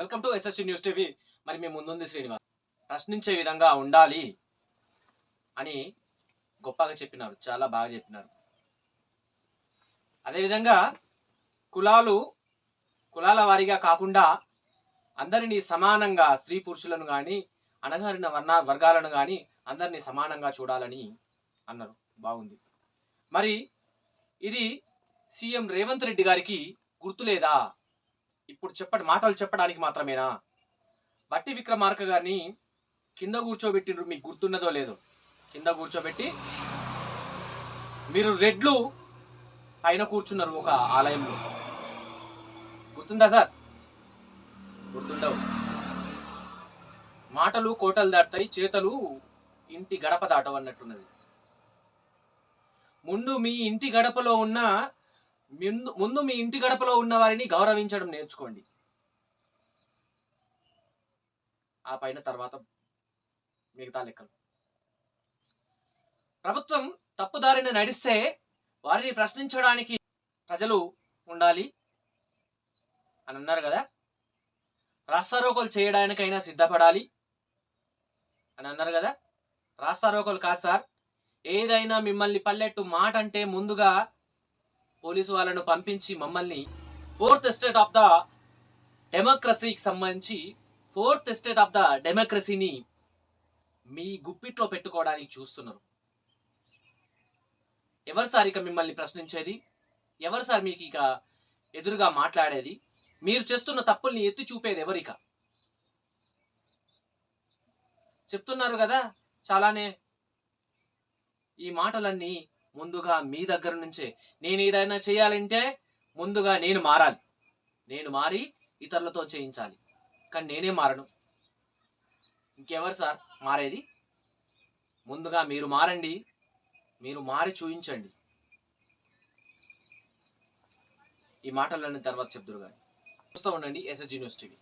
Welcome to SSC news TV. మరి మీ ముందుంది శ్రీనివాస్. ప్రశ్నించే విధంగా ఉండాలి అని గొప్పగా చెప్పినారు చాలా బాగా చెప్పినారు. అదేవిధంగా కులాలు కులాల వారీగా కాకుండా అందరినీ సమానంగా స్త్రీ పురుషులను కానీ అణగారిన వర్ణ వర్గాలను కానీ అందరినీ సమానంగా చూడాలని అన్నారు. బాగుంది. మరి ఇది సీఎం రేవంత్ రెడ్డి గారికి గుర్తులేదా ఇప్పుడు చెప్పండి మాటలు చెప్పడానికి మాత్రమేనా? బట్టి విక్రమార్క గారిని కింద కూర్చోబెట్టిండ్రు మీకు గుర్తున్నదో లేదో? కింద కూర్చోబెట్టి మీరు రెడ్లు పైన కూర్చున్నారు ఒక ఆలయంలో. గుర్తుందా సార్? గుర్తుండవు. మాటలు కోటలు దాటుతాయి చేతలు ఇంటి గడప దాటవన్నట్టున్నది. ముందు మీ ఇంటి గడపలో ఉన్న ముందు ముందు మీ ఇంటి గడపలో ఉన్న వారిని గౌరవించడం నేర్చుకోండి. ఆ పైన తర్వాత మిగతా లెక్కలు. ప్రభుత్వం తప్పుదారిని నడిస్తే వారిని ప్రశ్నించడానికి ప్రజలు ఉండాలి అని అన్నారు కదా. రాస్తారోకలు చేయడానికైనా సిద్ధపడాలి అని అన్నారు కదా. రాస్తారోకలు కాదు సార్ ఏదైనా మిమ్మల్ని పల్లెట్టు మాట అంటే ముందుగా పోలీసు వాళ్ళను పంపించి మమ్మల్ని ఫోర్త్ ఎస్టేట్ ఆఫ్ ద డెమోక్రసీకి సంబంధించి ఫోర్త్ ఎస్టేట్ ఆఫ్ ద డెమోక్రసీని మీ గుప్పిట్లో పెట్టుకోవడానికి చూస్తున్నారు. ఎవరు సార్ ఇక మిమ్మల్ని ప్రశ్నించేది? ఎవరు సార్ మీకు ఇక ఎదురుగా మాట్లాడేది? మీరు చేస్తున్న తప్పుల్ని ఎత్తి చూపేది ఎవరిక చెప్తున్నారు కదా చాలానే ఈ మాటలన్నీ ముందుగా మీ దగ్గర నుంచే నేను ఏదైనా చేయాలంటే ముందుగా నేను మారాలి. నేను మారి ఇతరులతో చేయించాలి. కానీ నేనే మారను. ఇంకెవరు సార్ మారేది? ముందుగా మీరు మారండి. మీరు మారి చూయించండి. ఈ మాటలన్నీ తర్వాత చెప్తురు కానీ చూస్తూ ఉండండి ఎస్ఎస్జీ న్యూస్ టీవీ